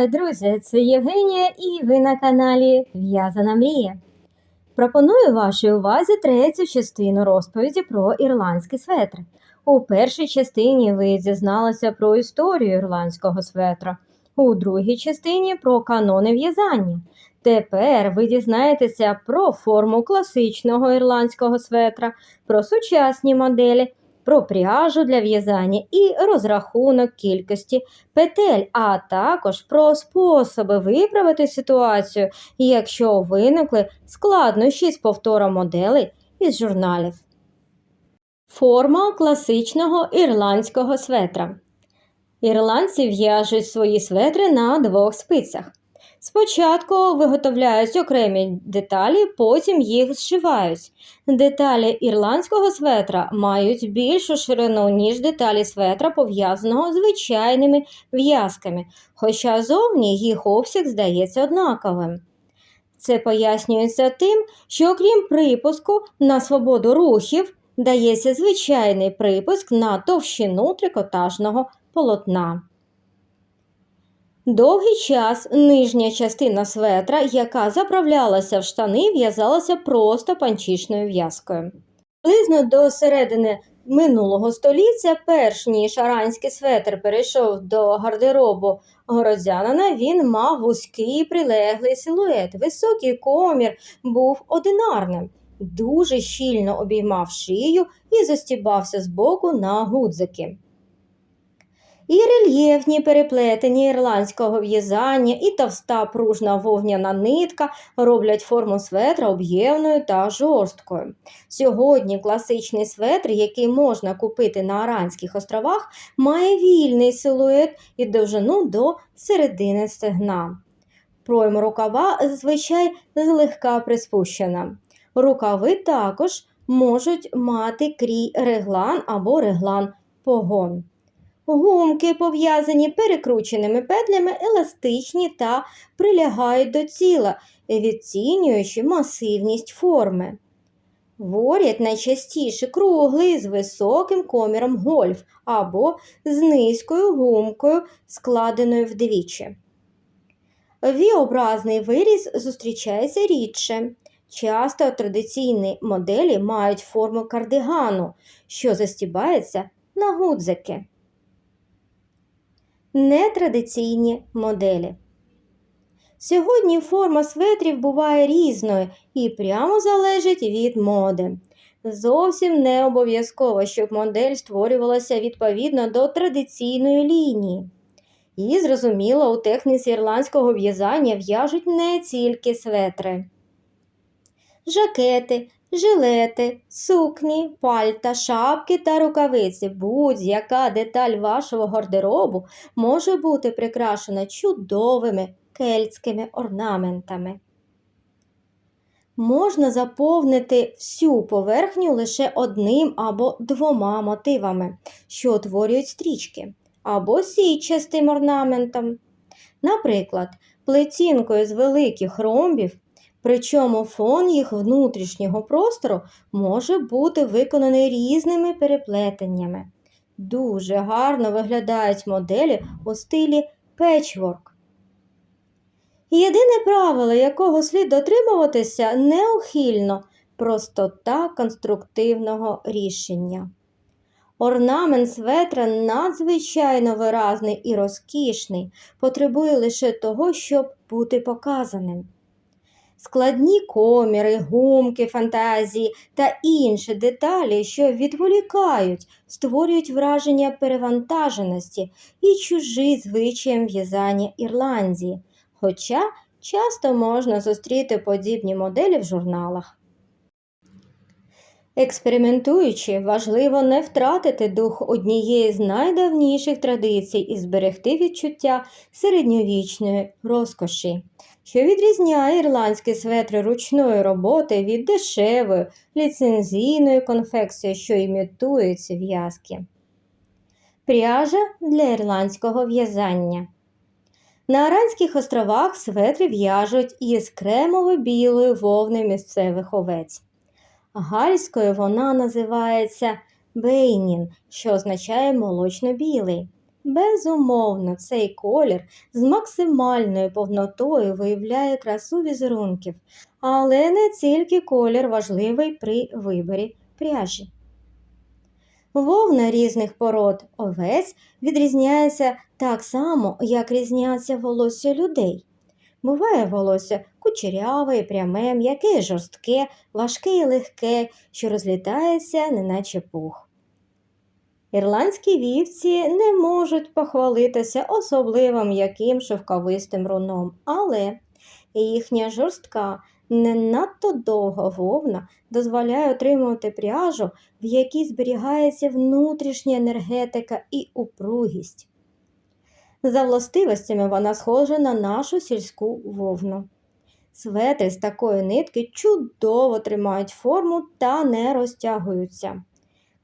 Вітаю, друзі! Це Євгенія і ви на каналі В'язана Мрія. Пропоную вашій увазі третю частину розповіді про ірландський светр. У першій частині ви дізналися про історію ірландського светра, у другій частині про канони в'язання. Тепер ви дізнаєтеся про форму класичного ірландського светра, про сучасні моделі, про пряжу для в'язання і розрахунок кількості петель, а також про способи виправити ситуацію, якщо виникли складнощі з повтором моделей із журналів. Форма класичного ірландського светра. Ірландці в'яжуть свої светри на двох спицях. Спочатку виготовляють окремі деталі, потім їх зшивають. Деталі ірландського светра мають більшу ширину, ніж деталі светра, пов'язаного звичайними в'язками, хоча зовні їх обсяг здається однаковим. Це пояснюється тим, що окрім припуску на свободу рухів, дається звичайний припуск на товщину трикотажного полотна. Довгий час нижня частина светра, яка заправлялася в штани, в'язалася просто панчішною в'язкою. Приблизно до середини минулого століття, перш ніж аранський светр перейшов до гардеробу городзянина, він мав вузький прилеглий силует. Високий комір був одинарним, дуже щільно обіймав шию і застібався з боку на гудзики. І рельєфні переплетені ірландського в'язання, і товста пружна вовняна нитка роблять форму светра об'ємною та жорсткою. Сьогодні класичний светр, який можна купити на Аранських островах, має вільний силует і довжину до середини стегна. Пройм рукава зазвичай злегка приспущена. Рукави також можуть мати крій реглан або реглан погон. Гумки, пов'язані перекрученими петлями, еластичні та прилягають до тіла, відцінюючи масивність форми. Воріт найчастіше круглий з високим коміром гольф або з низькою гумкою, складеною вдвічі. Віобразний виріз зустрічається рідше. Часто традиційні моделі мають форму кардигану, що застібається на гудзики нетрадиційні моделі. Сьогодні форма светрів буває різною і прямо залежить від моди. Зовсім не обов'язково, щоб модель створювалася відповідно до традиційної лінії. І, зрозуміло, у техніці ірландського в'язання в'яжуть не тільки светри. Жакети, жилети, сукні, пальта, шапки та рукавиці. Будь-яка деталь вашого гардеробу може бути прикрашена чудовими кельтськими орнаментами. Можна заповнити всю поверхню лише одним або двома мотивами, що утворюють стрічки, або січастим орнаментом. Наприклад, плетінкою з великих ромбів Причому фон їх внутрішнього простору може бути виконаний різними переплетеннями. Дуже гарно виглядають моделі у стилі печворк. Єдине правило, якого слід дотримуватися неухильно простота конструктивного рішення. Орнамент светра надзвичайно виразний і розкішний, потребує лише того, щоб бути показаним складні коміри, гумки, фантазії та інші деталі, що відволікають, створюють враження перевантаженості і чужі звичаєм в'язання Ірландії. Хоча часто можна зустріти подібні моделі в журналах. Експериментуючи, важливо не втратити дух однієї з найдавніших традицій і зберегти відчуття середньовічної розкоші, що відрізняє ірландські светри ручної роботи від дешевої ліцензійної конфекції, що імітує ці в'язки. Пряжа для ірландського в'язання. На Аранських островах светри в'яжуть із кремово-білої вовни місцевих овець. Гальською вона називається бейнін, що означає молочно-білий. Безумовно, цей колір з максимальною повнотою виявляє красу візерунків, але не тільки колір важливий при виборі пряжі. Вовна різних пород овець відрізняється так само, як різняться волосся людей. Буває волосся кучеряве пряме, м'яке і жорстке, важке і легке, що розлітається, неначе пух. Ірландські вівці не можуть похвалитися особливо м'яким шовковистим руном, але їхня жорстка, не надто довга вовна дозволяє отримувати пряжу, в якій зберігається внутрішня енергетика і упругість. За властивостями вона схожа на нашу сільську вовну. Светри з такої нитки чудово тримають форму та не розтягуються.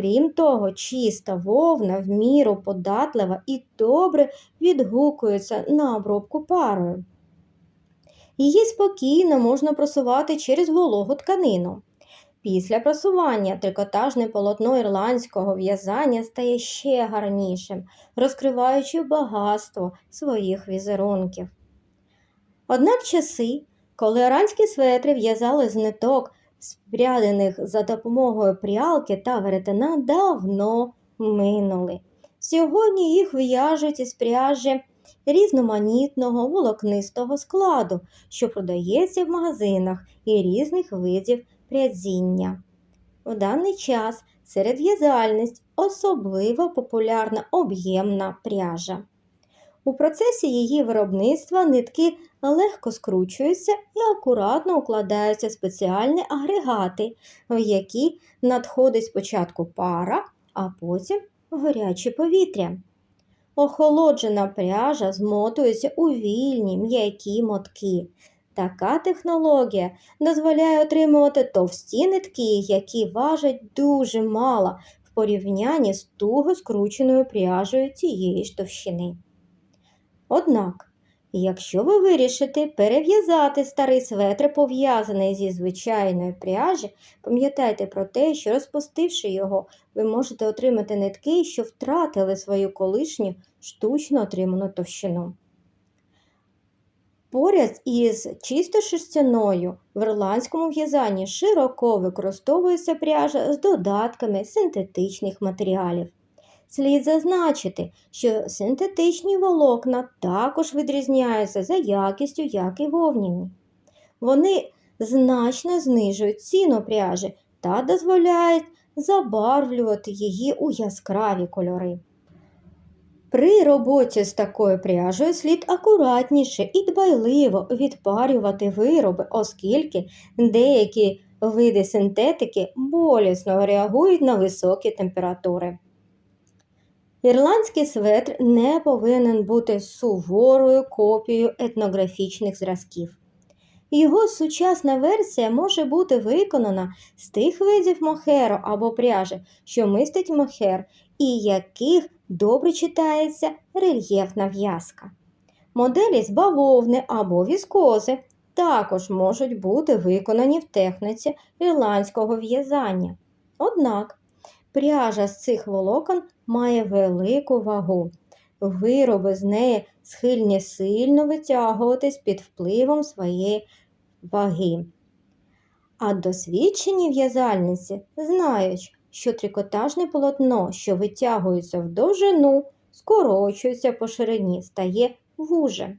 Крім того, чиста вовна в міру податлива і добре відгукується на обробку парою. Її спокійно можна просувати через вологу тканину. Після просування трикотажне полотно ірландського в'язання стає ще гарнішим, розкриваючи багатство своїх візерунків. Однак часи, коли іранські светри в'язали з ниток, спрядених за допомогою прялки та веретена, давно минули. Сьогодні їх в'яжуть із пряжі різноманітного волокнистого складу, що продається в магазинах і різних видів прядзіння. У даний час серед в'язальниць особливо популярна об'ємна пряжа. У процесі її виробництва нитки легко скручуються і акуратно укладаються спеціальні агрегати, в які надходить спочатку пара, а потім гаряче повітря. Охолоджена пряжа змотується у вільні м'які мотки. Така технологія дозволяє отримувати товсті нитки, які важать дуже мало в порівнянні з туго скрученою пряжею цієї ж товщини. Однак, якщо ви вирішите перев'язати старий светр, пов'язаний зі звичайної пряжі, пам'ятайте про те, що розпустивши його, ви можете отримати нитки, що втратили свою колишню штучно отриману товщину. Поряд із чисто шерстяною в ірландському в'язанні широко використовується пряжа з додатками синтетичних матеріалів. Слід зазначити, що синтетичні волокна також відрізняються за якістю, як і вовняні. Вони значно знижують ціну пряжі та дозволяють забарвлювати її у яскраві кольори. При роботі з такою пряжею слід акуратніше і дбайливо відпарювати вироби, оскільки деякі види синтетики болісно реагують на високі температури. Ірландський светр не повинен бути суворою копією етнографічних зразків. Його сучасна версія може бути виконана з тих видів мохеру або пряжі, що мистить мохер, і яких добре читається рельєфна в'язка. Моделі з бавовни або віскози також можуть бути виконані в техніці ірландського в'язання. Однак пряжа з цих волокон має велику вагу. Вироби з неї схильні сильно витягуватись під впливом своєї ваги. А досвідчені в'язальниці знають, що трикотажне полотно, що витягується в довжину, скорочується по ширині, стає вуже.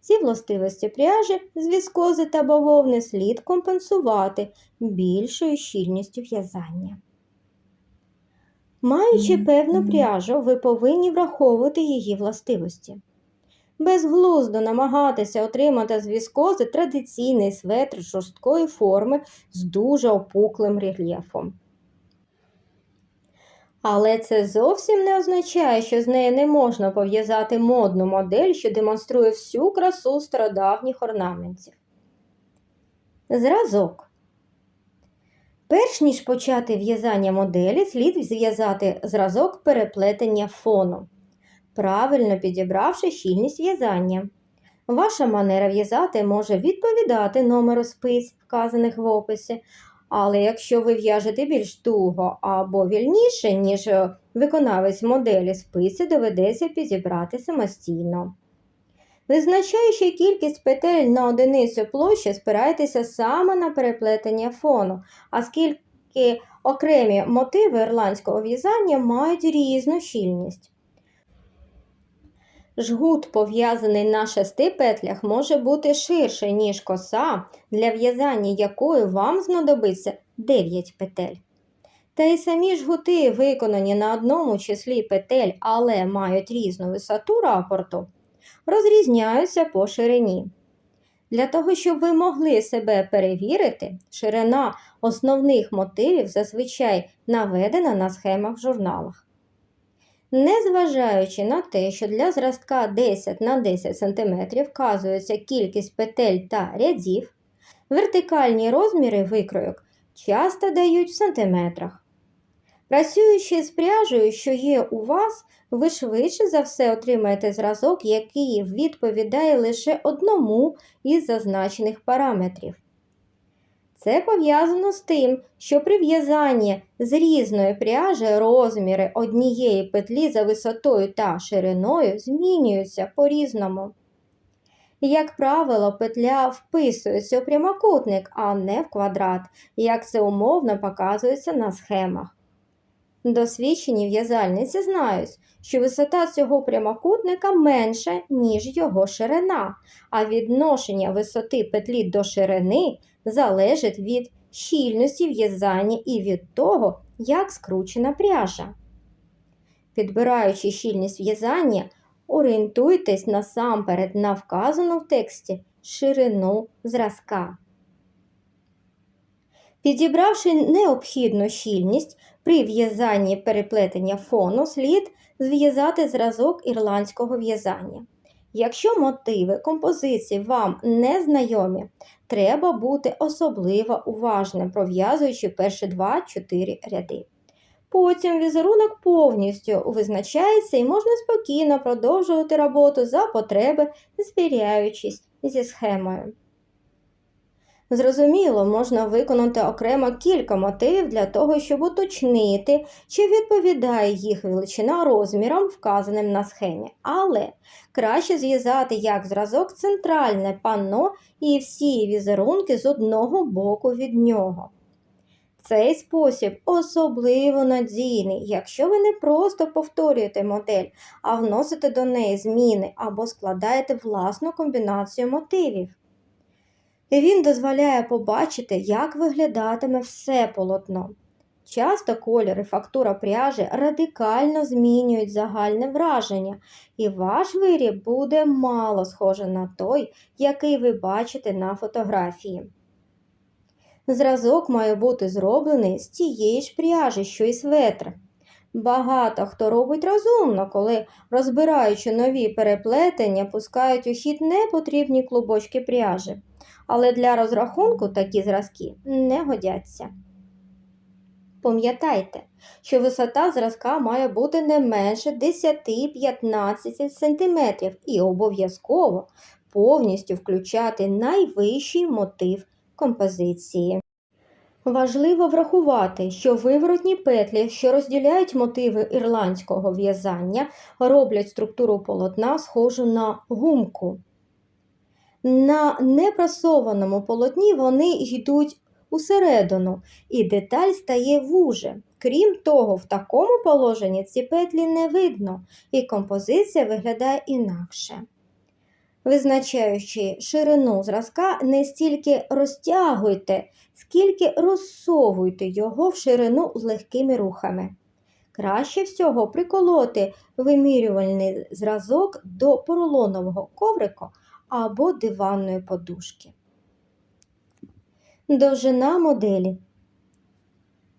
Ці властивості пряжі з віскози та бавовни слід компенсувати більшою щільністю в'язання. Маючи певну пряжу, ви повинні враховувати її властивості. Безглуздо намагатися отримати з віскози традиційний светр жорсткої форми з дуже опуклим рельєфом. Але це зовсім не означає, що з нею не можна пов'язати модну модель, що демонструє всю красу стародавніх орнаментів. Зразок. Перш ніж почати в'язання моделі, слід зв'язати зразок переплетення фону, правильно підібравши щільність в'язання. Ваша манера в'язати може відповідати номеру спиць, вказаних в описі, Але якщо ви в'яжете більш туго або вільніше, ніж виконавець моделі, спиці доведеться підібрати самостійно. Визначаючи кількість петель на одиницю площі, спирайтеся саме на переплетення фону, оскільки окремі мотиви ірландського в'язання мають різну щільність. Жгут, пов'язаний на шести петлях, може бути ширше, ніж коса, для в'язання якої вам знадобиться 9 петель. Та й самі жгути, виконані на одному числі петель, але мають різну висоту рапорту, розрізняються по ширині. Для того, щоб ви могли себе перевірити, ширина основних мотивів зазвичай наведена на схемах в журналах. Незважаючи на те, що для зразка 10 на 10 см вказується кількість петель та рядів, вертикальні розміри викройок часто дають в сантиметрах. Працюючи з пряжею, що є у вас, ви швидше за все отримаєте зразок, який відповідає лише одному із зазначених параметрів. Це пов'язано з тим, що при в'язанні з різної пряжі розміри однієї петлі за висотою та шириною змінюються по-різному. Як правило, петля вписується у прямокутник, а не в квадрат, як це умовно показується на схемах. Досвідчені в'язальниці знають, що висота цього прямокутника менша, ніж його ширина, а відношення висоти петлі до ширини залежить від щільності в'язання і від того, як скручена пряжа. Підбираючи щільність в'язання, орієнтуйтесь насамперед на вказану в тексті ширину зразка. Підібравши необхідну щільність при в'язанні переплетення фону, слід зв'язати зразок ірландського в'язання. Якщо мотиви композиції вам не знайомі, треба бути особливо уважним, пров'язуючи перші 2-4 ряди. Потім візерунок повністю визначається і можна спокійно продовжувати роботу за потреби, звіряючись зі схемою. Зрозуміло, можна виконати окремо кілька мотивів для того, щоб уточнити, чи відповідає їх величина розмірам, вказаним на схемі, але краще зв'язати як зразок центральне панно і всі візерунки з одного боку від нього. Цей спосіб особливо надійний, якщо ви не просто повторюєте модель, а вносите до неї зміни або складаєте власну комбінацію мотивів. Він дозволяє побачити, як виглядатиме все полотно. Часто колір і фактура пряжі радикально змінюють загальне враження, і ваш виріб буде мало схожий на той, який ви бачите на фотографії. Зразок має бути зроблений з тієї ж пряжі, що й светр. Багато хто робить розумно, коли, розбираючи нові переплетення, пускають у хід непотрібні клубочки пряжі, але для розрахунку такі зразки не годяться. Пам'ятайте, що висота зразка має бути не менше 10-15 см і обов'язково повністю включати найвищий мотив композиції. Важливо врахувати, що виворотні петлі, що розділяють мотиви ірландського в'язання, роблять структуру полотна схожу на гумку. На непрасованому полотні вони йдуть усередину, і деталь стає вуже. Крім того, в такому положенні ці петлі не видно, і композиція виглядає інакше. Визначаючи ширину зразка, не стільки розтягуйте, скільки розсовуйте його в ширину легкими рухами. Краще всього приколоти вимірювальний зразок до поролонового коврику або диванної подушки. Довжина моделі.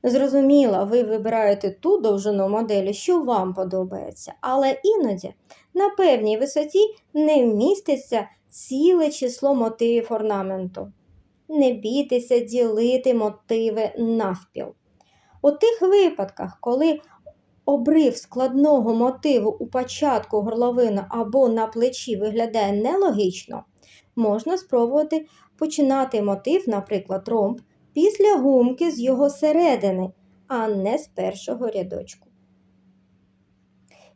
Зрозуміло, ви вибираєте ту довжину моделі, що вам подобається, але іноді на певній висоті не вміститься ціле число мотивів орнаменту. Не бійтеся ділити мотиви навпіл. У тих випадках, коли обрив складного мотиву у початку горловини або на плечі виглядає нелогічно, можна спробувати починати мотив, наприклад, ромб, після гумки з його середини, а не з першого рядочку.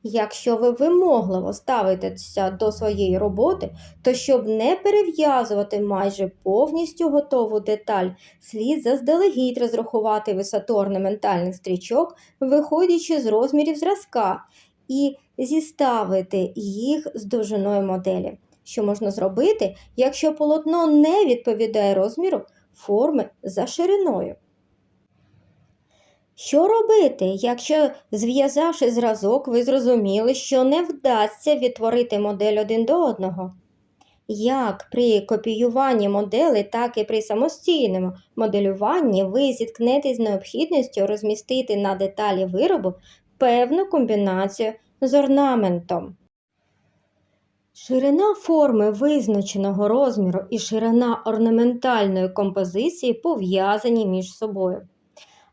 Якщо ви вимогливо ставитеся до своєї роботи, то щоб не перев'язувати майже повністю готову деталь, слід заздалегідь розрахувати висоту орнаментальних стрічок, виходячи з розмірів зразка, і зіставити їх з довжиною моделі. Що можна зробити, якщо полотно не відповідає розміру форми за шириною? Що робити, якщо, зв'язавши зразок, ви зрозуміли, що не вдасться відтворити модель один до одного? Як при копіюванні моделей, так і при самостійному моделюванні ви зіткнетесь з необхідністю розмістити на деталі виробу певну комбінацію з орнаментом. Ширина форми визначеного розміру і ширина орнаментальної композиції пов'язані між собою.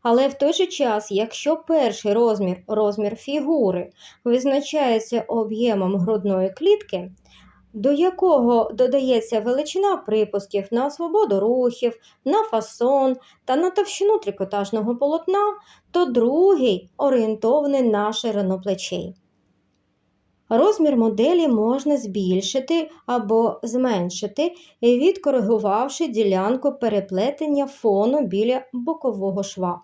Але в той же час, якщо перший розмір, розмір фігури, визначається об'ємом грудної клітки, до якого додається величина припусків на свободу рухів, на фасон та на товщину трикотажного полотна, то другий орієнтований на ширину плечей. Розмір моделі можна збільшити або зменшити, відкоригувавши ділянку переплетення фону біля бокового шва.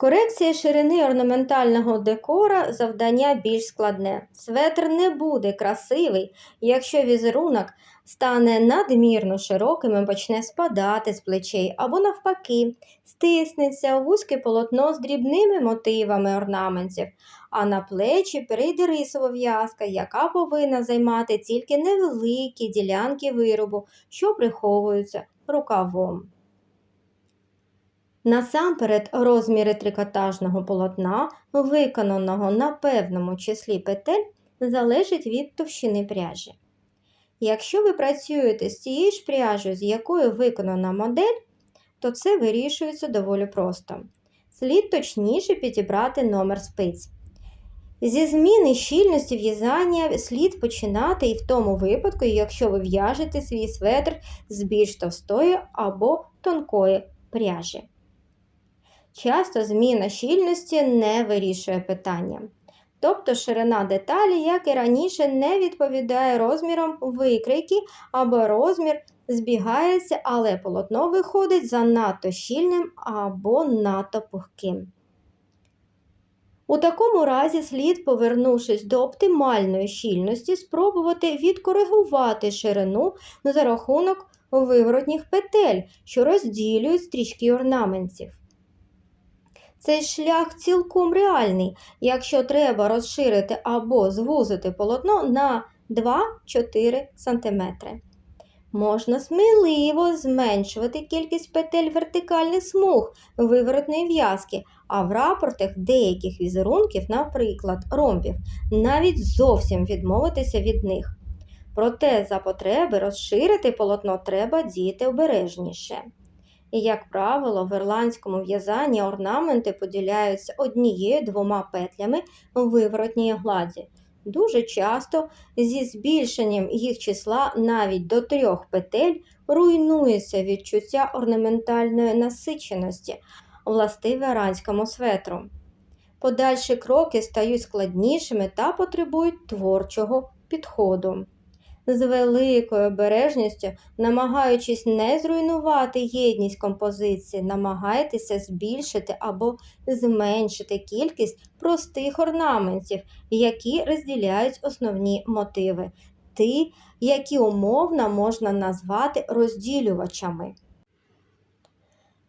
Корекція ширини орнаментального декора завдання більш складне. Светр не буде красивий, якщо візерунок стане надмірно широким і почне спадати з плечей або навпаки, стиснеться у вузьке полотно з дрібними мотивами орнаментів, а на плечі перейде рисова в'язка, яка повинна займати тільки невеликі ділянки виробу, що приховуються рукавом. Насамперед, розміри трикотажного полотна, виконаного на певному числі петель, залежать від товщини пряжі. Якщо ви працюєте з тією ж пряжею, з якою виконана модель, то це вирішується доволі просто. Слід точніше підібрати номер спиць. Зі зміни щільності в'язання слід починати і в тому випадку, якщо ви в'яжете свій светр з більш товстої або тонкої пряжі. Часто зміна щільності не вирішує питання. Тобто ширина деталі, як і раніше, не відповідає розмірам викрійки або розмір збігається, але полотно виходить занадто щільним або надто пухким. У такому разі слід, повернувшись до оптимальної щільності, спробувати відкоригувати ширину за рахунок виворотніх петель, що розділюють стрічки орнаментів. Цей шлях цілком реальний, якщо треба розширити або звузити полотно на 2-4 см. Можна сміливо зменшувати кількість петель вертикальних смуг виворотної в'язки, а в рапортах деяких візерунків, наприклад, ромбів, навіть зовсім відмовитися від них. Проте за потреби розширити полотно треба діяти обережніше. І, як правило, в ірландському в'язанні орнаменти поділяються однією-двома петлями у виворотній гладі. Дуже часто зі збільшенням їх числа навіть до трьох петель руйнується відчуття орнаментальної насиченості, властиве іранському светру. Подальші кроки стають складнішими та потребують творчого підходу з великою обережністю, намагаючись не зруйнувати єдність композиції, намагайтеся збільшити або зменшити кількість простих орнаментів, які розділяють основні мотиви, ті, які умовно можна назвати розділювачами.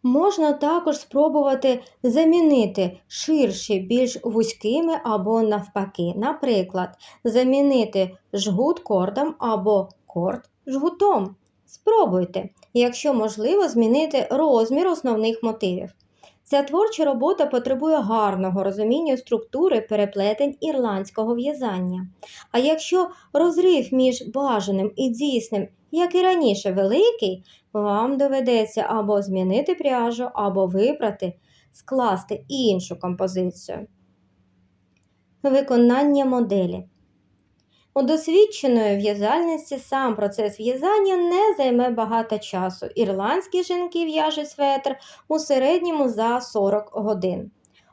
Можна також спробувати замінити ширші більш вузькими або навпаки. Наприклад, замінити жгут кордом або корд жгутом. Спробуйте, якщо можливо, змінити розмір основних мотивів. Ця творча робота потребує гарного розуміння структури переплетень ірландського в'язання. А якщо розрив між бажаним і дійсним, як і раніше, великий, вам доведеться або змінити пряжу, або вибрати, скласти іншу композицію. Виконання моделі. У досвідченої в'язальниці сам процес в'язання не займе багато часу. Ірландські жінки в'яжуть светр у середньому за 40 годин.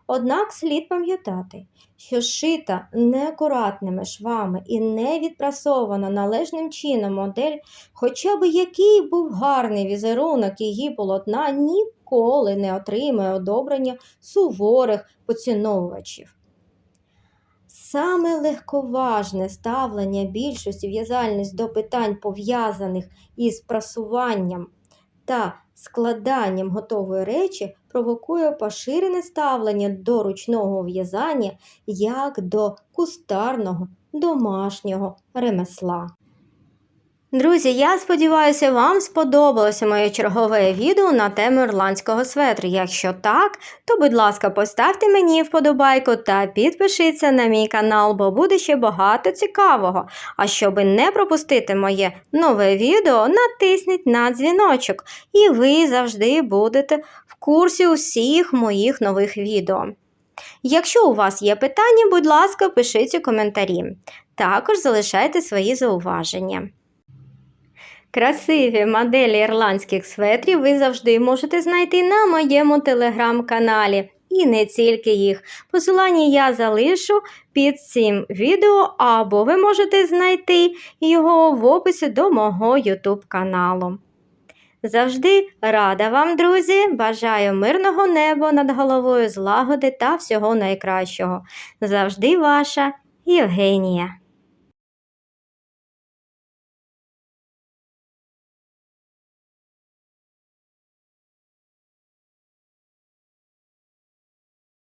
Однак слід пам'ятати, що шита неакуратними швами і не відпрасована належним чином модель, хоча б який був гарний візерунок її полотна, ніколи не отримає одобрення суворих поціновувачів. Саме легковажне ставлення більшості в'язальниць до питань, пов'язаних із прасуванням та складанням готової речі, провокує поширене ставлення до ручного в'язання як до кустарного домашнього ремесла. Друзі, я сподіваюся, вам сподобалося моє чергове відео на тему ірландського светру. Якщо так, то будь ласка, поставте мені вподобайку та підпишіться на мій канал, бо буде ще багато цікавого. А щоби не пропустити моє нове відео, натисніть на дзвіночок, і ви завжди будете в курсі усіх моїх нових відео. Якщо у вас є питання, будь ласка, пишіть у коментарі. Також залишайте свої зауваження. Красиві моделі ірландських светрів ви завжди можете знайти на моєму телеграм-каналі. І не тільки їх. Посилання я залишу під цим відео, або ви можете знайти його в описі до мого YouTube каналу. Завжди рада вам, друзі! Бажаю мирного неба над головою, злагоди та всього найкращого. Завжди ваша Євгенія.